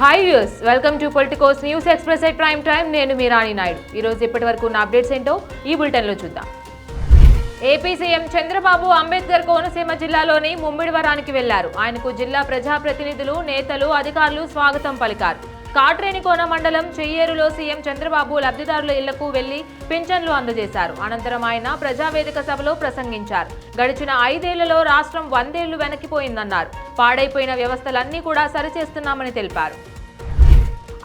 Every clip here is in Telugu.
Views welcome to Politicos News Express at prime time నేను మీ రాణి నాయుడు. ఈరోజు ఇప్పటి వరకు ఉన్న అప్డేట్స్ ఏంటో ఈ బులెటిన్లో చూద్దాం. ఏపీ సీఎం చంద్రబాబు అంబేద్కర్ కోనసీమ జిల్లాలోని ముమ్మిడివరానికి వెళ్ళారు. ఆయనకు జిల్లా ప్రజాప్రతినిధులు నేతలు అధికారులు స్వాగతం పలికారు. కాట్రేనికోన మండలం చెయ్యేరులో సీఎం చంద్రబాబు లబ్ధిదారుల ఇళ్ళకు వెళ్ళి పింఛన్లు అందజేశారు. అనంతరం ఆయన ప్రజావేదిక సభలో ప్రసంగించారు. గడిచిన ఐదేళ్ళలో రాష్ట్రం వందేళ్ళు వెనక్కిపోయిందన్నారు. పాడైపోయిన వ్యవస్థలన్నీ కూడా సరిచేస్తున్నామని తెలిపారు.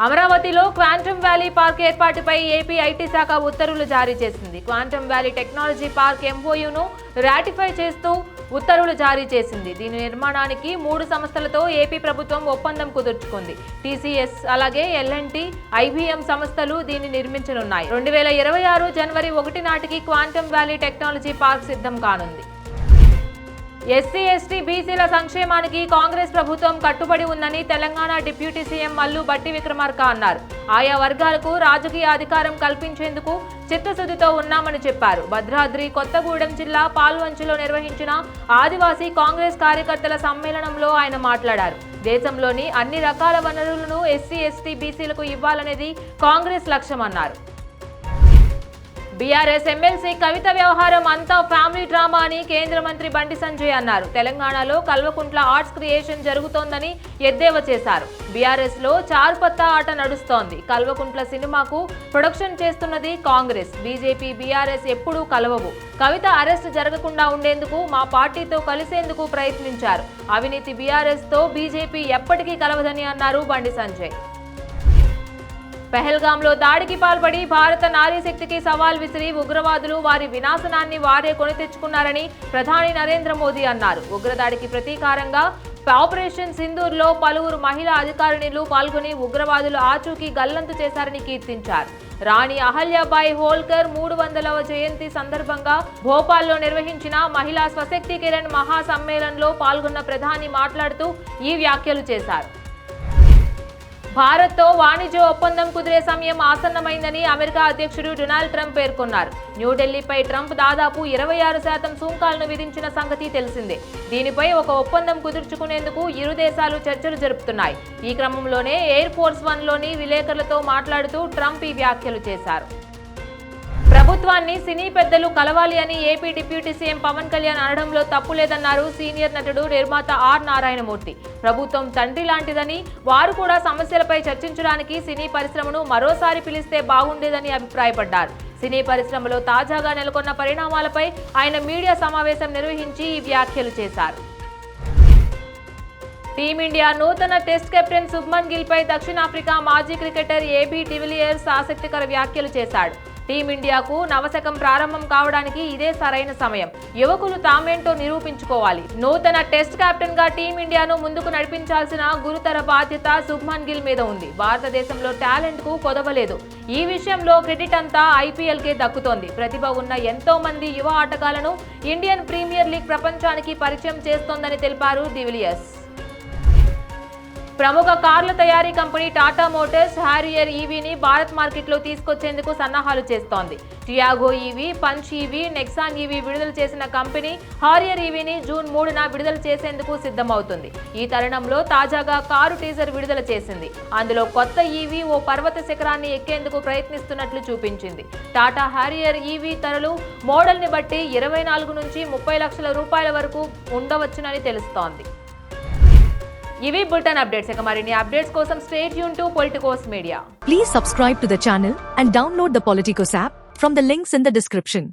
అమరావతిలో క్వాంటమ్ వ్యాలీ పార్క్ ఏర్పాటుపై ఏపీ ఐటీ శాఖ ఉత్తర్వులు జారీ చేసింది. క్వాంటమ్ వ్యాలీ టెక్నాలజీ పార్క్ ఎంఓయూను రాటిఫై చేస్తూ ఉత్తర్వులు జారీ చేసింది. దీని నిర్మాణానికి మూడు సంస్థలతో ఏపీ ప్రభుత్వం ఒప్పందం కుదుర్చుకుంది. టీసీఎస్ అలాగే ఎల్ఎన్టీ ఐబీఎం సంస్థలు దీన్ని నిర్మించనున్నాయి. రెండు వేల ఇరవై ఆరు జనవరి ఒకటి నాటికి క్వాంటమ్ వ్యాలీ టెక్నాలజీ పార్క్ సిద్ధం కానుంది. ఎస్సీ ఎస్టీ బీసీల సంక్షేమానికి కాంగ్రెస్ ప్రభుత్వం కట్టుబడి ఉందని తెలంగాణ డిప్యూటీ సీఎం మల్లు బట్టి విక్రమార్క అన్నారు. ఆయా వర్గాలకు రాజకీయ అధికారం కల్పించేందుకు చిత్తశుద్ధితో ఉన్నామని చెప్పారు. భద్రాద్రి కొత్తగూడెం జిల్లా పాల్వంచులో నిర్వహించిన ఆదివాసీ కాంగ్రెస్ కార్యకర్తల సమ్మేళనంలో ఆయన మాట్లాడారు. దేశంలోని అన్ని రకాల వనరులను ఎస్సీ ఎస్టీ బీసీలకు ఇవ్వాలనేది కాంగ్రెస్ లక్ష్యమన్నారు. బీఆర్ఎస్ ఎమ్మెల్సీ కవిత వ్యవహారం అంతా ఫ్యామిలీ డ్రామా అని కేంద్ర మంత్రి బండి సంజయ్ అన్నారు. తెలంగాణలో కల్వకుంట్ల ఆర్ట్స్ క్రియేషన్ జరుగుతోందని ఎద్దేవా చేశారు. బీఆర్ఎస్లో చార్పత్తా ఆట నడుస్తోంది. కల్వకుంట్ల సినిమాకు ప్రొడక్షన్ చేస్తున్నది కాంగ్రెస్. బీజేపీ బీఆర్ఎస్ ఎప్పుడూ కలవవు. కవిత అరెస్ట్ జరగకుండా ఉండేందుకు మా పార్టీతో కలిసేందుకు ప్రయత్నించారు. అవినీతి బీఆర్ఎస్తో బీజేపీ ఎప్పటికీ కలవదని అన్నారు బండి సంజయ్. పెహల్గాంలో దాడికి పాల్పడి భారత నారీ శక్తికి సవాల్ విసిరి ఉగ్రవాదులు వారి వినాశనాన్ని వారే కొని తెచ్చుకున్నారని ప్రధాని నరేంద్ర మోదీ అన్నారు. ఉగ్రదాడికి ప్రతీకారంగా ఆపరేషన్ సింధూర్లో పలువురు మహిళా అధికారిణులు పాల్గొని ఉగ్రవాదులు ఆచూకీ గల్లంతు చేశారని కీర్తించారు. రాణి అహల్యాబాయి హోల్కర్ మూడు వందలవ జయంతి సందర్భంగా భోపాల్లో నిర్వహించిన మహిళా స్వశక్తి కిరణ్ మహా సమ్మేళనంలో పాల్గొన్న ప్రధాని మాట్లాడుతూ ఈ వ్యాఖ్యలు చేశారు. భారత్తో వాణిజ్య ఒప్పందం కుదిరే సమయం ఆసన్నమైందని అమెరికా అధ్యక్షుడు డొనాల్డ్ ట్రంప్ పేర్కొన్నారు. న్యూఢిల్లీపై ట్రంప్ దాదాపు ఇరవై ఆరు శాతం సుంకాలను విధించిన సంగతి తెలిసిందే. దీనిపై ఒక ఒప్పందం కుదుర్చుకునేందుకు ఇరు దేశాలు చర్చలు జరుపుతున్నాయి. ఈ క్రమంలోనే ఎయిర్ ఫోర్స్ వన్లోని విలేకరులతో మాట్లాడుతూ ట్రంప్ ఈ వ్యాఖ్యలు చేశారు. ప్రభుత్వాన్ని సినీ పెద్దలు కలవాలి అని AP deputy CM Pawan Kalyan అనడంలో తప్పు లేదన్నారు సీనియర్ నటుడు నిర్మాత ఆర్ నారాయణమూర్తి. ప్రభుత్వం తండ్రి లాంటిదని వారు కూడా సమస్యలపై చర్చించడానికి సినీ పరిశ్రమను మరోసారి పిలిస్తే బాగుండేదని అభిప్రాయపడ్డారు. సినీ పరిశ్రమలో తాజాగా నెలకొన్న పరిణామాలపై ఆయన మీడియా సమావేశం నిర్వహించి ఈ వ్యాఖ్యలు చేశారు. టీమిండియా నూతన టెస్ట్ కెప్టెన్ శుభ్మన్ గిల్ పై దక్షిణాఫ్రికా మాజీ క్రికెటర్ ఏబీ డివిలియర్స్ ఆసక్తికర వ్యాఖ్యలు చేశాడు. టీమిండియాకు నవశకం ప్రారంభం కావడానికి ఇదే సరైన సమయం. యువకులు తామేంటో నిరూపించుకోవాలి. నూతన టెస్ట్ కెప్టెన్గా టీమిండియాను ముందుకు నడిపించాల్సిన గురుతర బాధ్యత శుభ్మన్ గిల్ మీద ఉంది. భారతదేశంలో టాలెంట్కు కొదవలేదు. ఈ విషయంలో క్రెడిట్ అంతా ఐపీఎల్ కే దక్కుతోంది. ప్రతిభ ఉన్న ఎంతో మంది యువ ఆటగాళ్ళను ఇండియన్ ప్రీమియర్ లీగ్ ప్రపంచానికి పరిచయం చేస్తోందని తెలిపారు డివిలియర్స్ ప్రముఖ కార్ల తయారీ కంపెనీ టాటా మోటార్స్ హ్యారియర్ ఈవీని భారత్ మార్కెట్లో తీసుకొచ్చేందుకు సన్నాహాలు చేస్తోంది. Tiago EV Punch EV Nexon EV విడుదల చేసిన కంపెనీ హారియర్ ఈవీని జూన్ మూడున విడుదల చేసేందుకు సిద్ధమవుతుంది. ఈ తరుణంలో తాజాగా కారు టీజర్ విడుదల చేసింది. అందులో కొత్త ఈవీ ఓ పర్వత శిఖరాన్ని ఎక్కేందుకు ప్రయత్నిస్తున్నట్లు చూపించింది. టాటా హ్యారియర్ ఈవీ ధరలు మోడల్ని బట్టి ఇరవై నాలుగు నుంచి ముప్పై లక్షల రూపాయల వరకు ఉండవచ్చునని తెలుస్తోంది. ఇవి బులెటిన్ అప్డేట్స్ ఇక మరిన్ని అప్డేట్స్ కోసం stay Yoon to Politicos media Please subscribe to the channel and download the Politicos app from the links in the description.